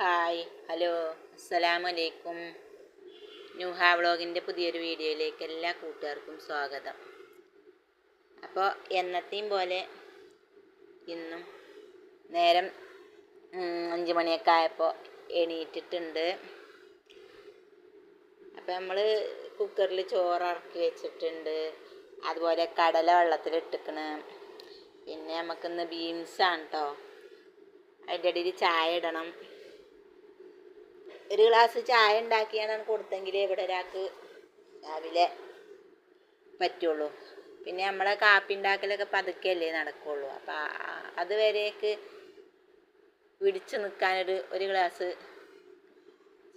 Hi hello അസ്സലാമലൈക്കും. ന്യൂഹ വ്ളോഗിന്റെ പുതിയൊരു വീഡിയോയിലേക്ക് എല്ലാ കൂട്ടുകാർക്കും സ്വാഗതം. അപ്പോൾ എന്നത്തെയും പോലെ ഇന്നും നേരം അഞ്ച് മണിയൊക്കെ ആയപ്പോൾ എണീറ്റിട്ടുണ്ട്. അപ്പോൾ നമ്മൾ കുക്കറിൽ ചോറ് ഇറക്കി വെച്ചിട്ടുണ്ട്. അതുപോലെ കടല വെള്ളത്തിൽ വെള്ളത്തിലിട്ടിക്കണ്. പിന്നെ നമുക്കിന്ന് ബീൻസാണ് കേട്ടോ അതിന്റെ ഇടയിൽ ചായ ഇടണം. ഒരു ഗ്ലാസ് ചായ ഉണ്ടാക്കിയാണ് കൊടുത്തെങ്കിൽ ഇവിടെ ഒരാൾക്ക് രാവിലെ പറ്റുള്ളൂ. പിന്നെ നമ്മളെ കാപ്പി ഉണ്ടാക്കലൊക്കെ പതുക്കെയല്ലേ നടക്കുള്ളൂ. അപ്പം അതുവരേക്ക് പിടിച്ചു നിൽക്കാനൊരു ഒരു ഗ്ലാസ്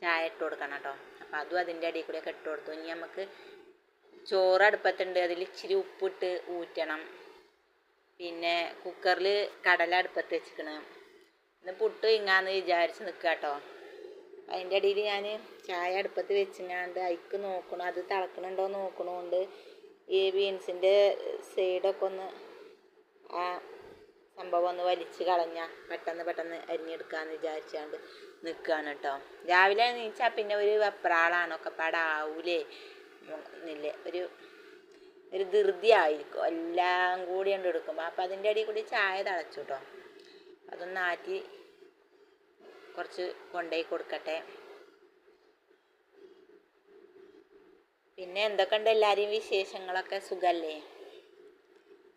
ചായ ഇട്ട് കൊടുക്കണം കേട്ടോ. അപ്പം അതും അതിന്റെ അടിയിൽ കൂടെ ഇട്ട് കൊടുത്തു. ഇനി നമുക്ക് ചോറ് അടുപ്പത്തുണ്ട്. അതിൽ ഇച്ചിരി ഉപ്പിട്ട് ഊറ്റണം. പിന്നെ കുക്കറിൽ കടല അടുപ്പത്ത് വെച്ചിക്കണം ഇന്ന് പുട്ട് ഇങ്ങാന്ന് വിചാരിച്ച് നിൽക്കുക കേട്ടോ. അതിന്റെ ഇടയിൽ ഞാൻ ചായ അടുപ്പത്ത് വെച്ചിങ്ങാണ്ട് അയക്ക് നോക്കണം. അത് തിളക്കണുണ്ടോ നോക്കണോണ്ട്. ഈ ബീൻസിന്റെ സൈഡൊക്കെ ഒന്ന് ആ സംഭവം ഒന്ന് വലിച്ച് കളഞ്ഞാൽ പെട്ടെന്ന് പെട്ടെന്ന് അരിഞ്ഞെടുക്കാമെന്ന് വിചാരിച്ചാണ്ട് നിൽക്കുകയാണ് കേട്ടോ രാവിലെ നീച്ചാൽ പിന്നെ ഒരു വെപ്രാളാണ്. ഒക്കെ പാടാവൂലേ എന്നില്ലേ ഒരു ഒരു ധൃതി ആയിരിക്കും. എല്ലാം കൂടി കൊണ്ട് എടുക്കുമ്പോൾ അപ്പം അതിന്റെ ഇടയിൽ കൂടി ചായ തിളച്ചു കേട്ടോ അതൊന്ന് ആറ്റി കുറച്ച് കൊണ്ടുപോയി കൊടുക്കട്ടെ. പിന്നെ എന്തൊക്കെയുണ്ട് എല്ലാവരെയും വിശേഷങ്ങളൊക്കെ? സുഖമല്ലേ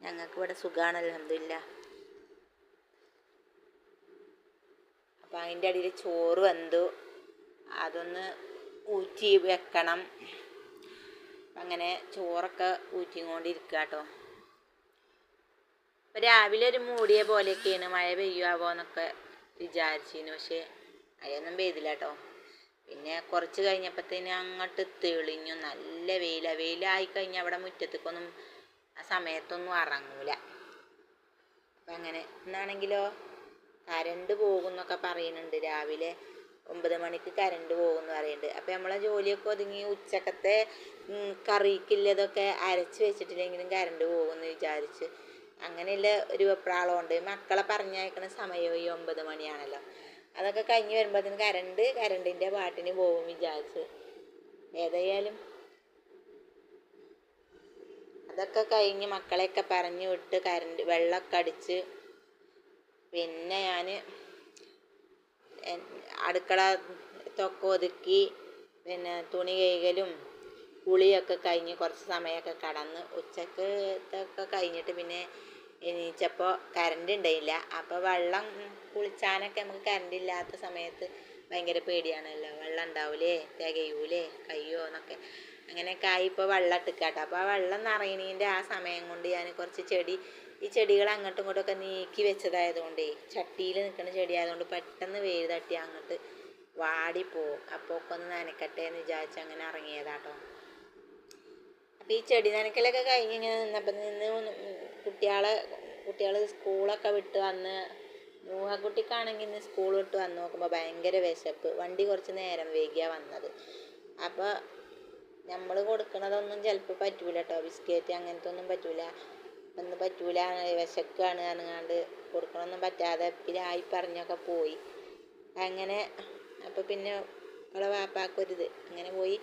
ഞങ്ങൾക്ക് ഇവിടെ സുഖമാണ് അലഹമില്ല അപ്പം അതിന്റെ അടിയിൽ ചോറ് വെന്തു. അതൊന്ന് ഊറ്റി വെക്കണം. അങ്ങനെ ചോറൊക്കെ ഊറ്റിക്കൊണ്ടിരിക്കുക കേട്ടോ ഇപ്പം രാവിലെ ഒരു മൂടിയ പോലെയൊക്കെയാണ്. മഴ പെയ്യുമാവോ എന്നൊക്കെ വിചാരിച്ചിരുന്നു പക്ഷേ അതൊന്നും പെയ്തില്ല കേട്ടോ പിന്നെ കുറച്ച് കഴിഞ്ഞപ്പോഴത്തേന് അങ്ങോട്ട് തെളിഞ്ഞു. നല്ല വെയില. വെയിലായി കഴിഞ്ഞാൽ അവിടെ മുറ്റത്തേക്കൊന്നും ആ സമയത്തൊന്നും ഇറങ്ങൂല അപ്പം അങ്ങനെ ഇന്നാണെങ്കിലോ കരണ്ട് പോകുന്നൊക്കെ പറയുന്നുണ്ട്. രാവിലെ ഒമ്പത് മണിക്ക് കരണ്ട് പോകുമെന്ന് പറയുന്നുണ്ട്. അപ്പം നമ്മളെ ജോലിയൊക്കെ ഒതുങ്ങി ഉച്ചക്കത്തെ കറിക്കില്ലതൊക്കെ അരച്ച് വെച്ചിട്ടില്ലെങ്കിലും കരണ്ട് പോകുമെന്ന് വിചാരിച്ച് അങ്ങനെയുള്ള ഒരു വെപ്രാളമുണ്ട് മക്കളെ പറഞ്ഞയക്കണ സമയം ഈ ഒമ്പത് മണിയാണല്ലോ. അതൊക്കെ കഴിഞ്ഞ് വരുമ്പോഴത്തേന് കരണ്ട് കരണ്ടിന്റെ പാട്ടിന് പോകും വിചാരിച്ച്. ഏതായാലും അതൊക്കെ കഴിഞ്ഞ് മക്കളെയൊക്കെ പറഞ്ഞു വിട്ട് കരണ്ട് വെള്ളമൊക്കെ അടിച്ച് പിന്നെ ഞാൻ അടുക്കള തൊക്കെ ഒതുക്കി പിന്നെ തുണി കഴുകലും കുളിയൊക്കെ കഴിഞ്ഞ് കുറച്ച് സമയമൊക്കെ കടന്ന് ഉച്ചയ്ക്ക് ഇതൊക്കെ കഴിഞ്ഞിട്ട് പിന്നെ എണീച്ചപ്പോൾ കറണ്ട് ഉണ്ടായില്ല അപ്പോൾ വെള്ളം കുളിച്ചാനൊക്കെ നമുക്ക് കറണ്ട് ഇല്ലാത്ത സമയത്ത് ഭയങ്കര പേടിയാണല്ലോ. വെള്ളം ഉണ്ടാവൂലേ തികയൂലേ? കയ്യോ എന്നൊക്കെ. അങ്ങനെയൊക്കെ ആയി ഇപ്പോൾ വെള്ളം ഇട്ടിക്കാട്ടോ അപ്പോൾ ആ വെള്ളം നിറയണീന്റെ ആ സമയം കൊണ്ട് ഞാൻ കുറച്ച് ചെടി ഈ ചെടികൾ അങ്ങോട്ടും ഇങ്ങോട്ടും ഒക്കെ നീക്കി വെച്ചതായതുകൊണ്ടേ ചട്ടിയിൽ നിൽക്കുന്ന ചെടി ആയതുകൊണ്ട് പെട്ടെന്ന് വെയിൽ തട്ടി അങ്ങോട്ട് വാടിപ്പോവും. അപ്പോൾ ഒക്കെ ഒന്ന് നനക്കട്ടെ എന്ന് വിചാരിച്ച് അങ്ങനെ ഇറങ്ങിയതാട്ടോ. അപ്പോൾ ഈ ചെടി നനക്കലൊക്കെ കഴിഞ്ഞ് ഇങ്ങനെ നിന്നപ്പോൾ നിന്ന് കുട്ടികളെ കുട്ടികൾ സ്കൂളൊക്കെ വിട്ട് വന്ന് നൂഹക്കുട്ടിക്കാണെങ്കിൽ ഇന്ന് സ്കൂൾ വിട്ട് വന്ന് നോക്കുമ്പോൾ ഭയങ്കര വിശപ്പ്. വണ്ടി കുറച്ച് നേരം വൈകിയാണ് വന്നത്. അപ്പോൾ നമ്മൾ കൊടുക്കണതൊന്നും ചിലപ്പോൾ പറ്റൂല കേട്ടോ ബിസ്ക്കറ്റ് അങ്ങനത്തെ ഒന്നും പറ്റൂല. ഒന്നും പറ്റൂല. വിശക്കാണ് അനങ്ങാണ്ട് കൊടുക്കണമൊന്നും പറ്റാതെ പിരായി പറഞ്ഞൊക്കെ പോയി. അങ്ങനെ അപ്പോൾ പിന്നെ അവളെ വാപ്പാക്കൊരിത്. അങ്ങനെ പോയി.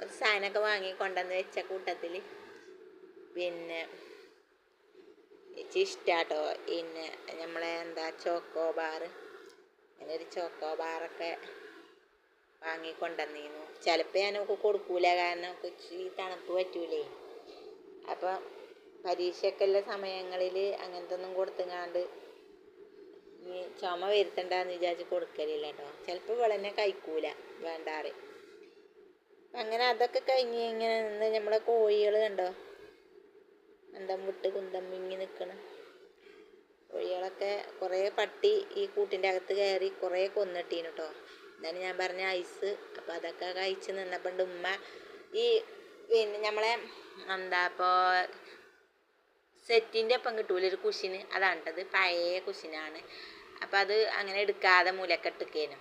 ഒരു സാധനമൊക്കെ വാങ്ങി കൊണ്ടുവന്ന് വെച്ച കൂട്ടത്തിൽ പിന്നെ ഇഷ്ടാട്ടോ. പിന്നെ നമ്മളെ എന്താ ചോക്കോ ബാർ അങ്ങനെ ഒരു ചോക്കോ ബാറൊക്കെ വാങ്ങിക്കൊണ്ടുവന്നിരുന്നു ചിലപ്പോൾ ഞാൻ നമുക്ക് കൊടുക്കൂല. കാരണം ഈ തണുപ്പ് പറ്റൂലേ. അപ്പം പരീക്ഷയൊക്കെ ഉള്ള സമയങ്ങളിൽ അങ്ങനത്തെ ഒന്നും കൊടുത്തുങ്ങാണ്ട് ഈ ചുമ വരുത്തണ്ടെന്ന് വിചാരിച്ച് കൊടുക്കലില്ല കേട്ടോ ചിലപ്പോൾ ഇവളെന്നെ കഴിക്കൂല. വേണ്ടാറ്. അങ്ങനെ അതൊക്കെ കഴിഞ്ഞ് ഇങ്ങനെ നിന്ന് നമ്മളെ കോഴികൾ കണ്ടോ? അന്തം വിട്ട് കുന്തം മിങ്ങി നിൽക്കണം കോഴികളൊക്കെ കുറേ പട്ടി ഈ കൂട്ടിന്റെ അകത്ത് കയറി കുറേ കൊന്നിട്ടീന് കേട്ടോ എന്നാണ് ഞാൻ പറഞ്ഞ ഐസ് അപ്പം അതൊക്കെ കഴിച്ച് നിന്നപ്പോൾ ഉമ്മ ഈ പിന്നെ നമ്മളെ എന്താ ഇപ്പോൾ സെറ്റിന്റെ ഒപ്പം കിട്ടൂല ഒരു കുഷിന് അതാണ്ടത് പഴയ കുഷിനാണ് അപ്പം അത് അങ്ങനെ എടുക്കാതെ മൂലക്കെട്ടിക്കേനും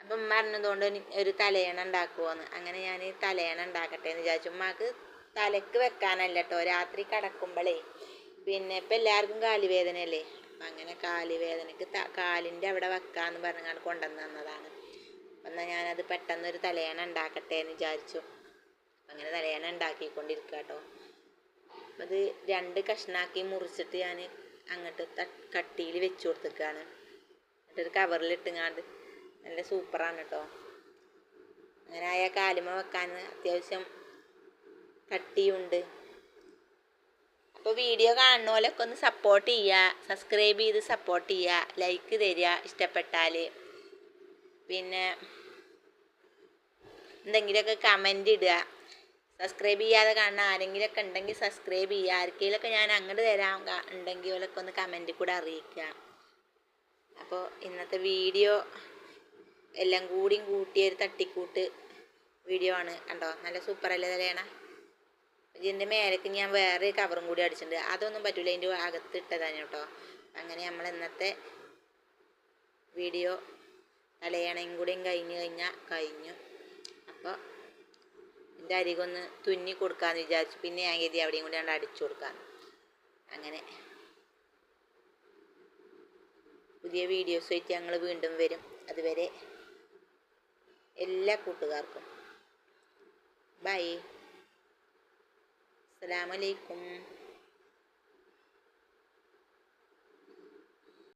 അപ്പം ഉമ്മ പറഞ്ഞതുകൊണ്ട് ഒരു തലയണ ഉണ്ടാക്കുമോന്ന് അങ്ങനെ ഞാൻ തലയണ ഉണ്ടാക്കട്ടെ എന്ന് വിചാരിച്ചു. ഉമ്മാക്ക് തലക്ക് വെക്കാനല്ല കേട്ടോ രാത്രി കിടക്കുമ്പോഴേ പിന്നെ ഇപ്പം എല്ലാവർക്കും കാലുവേദനയല്ലേ? അപ്പം അങ്ങനെ കാൽ വേദനക്ക് ത കാലിന്റെ അവിടെ വെക്കാന്ന് പറഞ്ഞാണ് കൊണ്ടുവന്ന് തന്നതാണ്. എന്നാൽ ഞാനത് പെട്ടെന്നൊരു തലയണ ഉണ്ടാക്കട്ടെ എന്ന് വിചാരിച്ചു. അങ്ങനെ തലയണ ഉണ്ടാക്കിക്കൊണ്ടിരിക്കുക കേട്ടോ അത് രണ്ട് കഷ്ണാക്കി മുറിച്ചിട്ട് ഞാൻ അങ്ങോട്ട് കട്ടിയിൽ വെച്ച് കൊടുത്തേക്കാണ്. എന്നിട്ടൊരു കവറിലിട്ടുങ്ങാണ്ട് നല്ല സൂപ്പറാണ് കേട്ടോ അങ്ങനെ ആയ കാലുമ വെക്കാൻ അത്യാവശ്യം കട്ടിയുണ്ട്. അപ്പോൾ വീഡിയോ കാണുന്നോലൊക്കെ ഒന്ന് സപ്പോർട്ട് ചെയ്യുക. സബ്സ്ക്രൈബ് ചെയ്ത് സപ്പോർട്ട് ചെയ്യുക. ലൈക്ക് തരിക ഇഷ്ടപ്പെട്ടാൽ പിന്നെ എന്തെങ്കിലുമൊക്കെ കമന്റ് ഇടുക. സബ്സ്ക്രൈബ് ചെയ്യാതെ കാണുന്ന ആരെങ്കിലുമൊക്കെ ഉണ്ടെങ്കിൽ സബ്സ്ക്രൈബ് ചെയ്യുക. ആർക്കെങ്കിലുമൊക്കെ ഞാൻ അങ്ങോട്ട് തരാം. ഉണ്ടെങ്കിൽ ഓലൊക്കെ ഒന്ന് കമന്റ് കൂടെ അറിയിക്കുക. അപ്പോൾ ഇന്നത്തെ വീഡിയോ എല്ലാം കൂടിയും കൂട്ടിയ ഒരു തട്ടിക്കൂട്ട് വീഡിയോ ആണ്. കണ്ടോ? നല്ല സൂപ്പറല്ലേ തലയണ ഇതിന്റെ മേലേക്ക് ഞാൻ വേറെ കവറും കൂടി അടിച്ചിട്ടുണ്ട്. അതൊന്നും പറ്റില്ല അതിന്റെ അകത്ത് ഇട്ടതാണ് കേട്ടോ. അങ്ങനെ നമ്മൾ ഇന്നത്തെ വീഡിയോ തലയണയും കൂടിയും കഴിഞ്ഞ് കഴിഞ്ഞാൽ കഴിഞ്ഞു. അപ്പോൾ എന്റെ അരികൊന്ന് തുന്നി കൊടുക്കാമെന്ന് വിചാരിച്ചു. പിന്നെ ഞാൻ കരുതി അവിടെയും കൂടി കണ്ട് അടിച്ചു കൊടുക്കാം അങ്ങനെ പുതിയ വീഡിയോസ് ആയിട്ട് ഞങ്ങൾ വീണ്ടും വരും. അതുവരെ എല്ലാ കൂട്ടുകാർക്കും. ബൈ അസ്സലാമലൈക്കും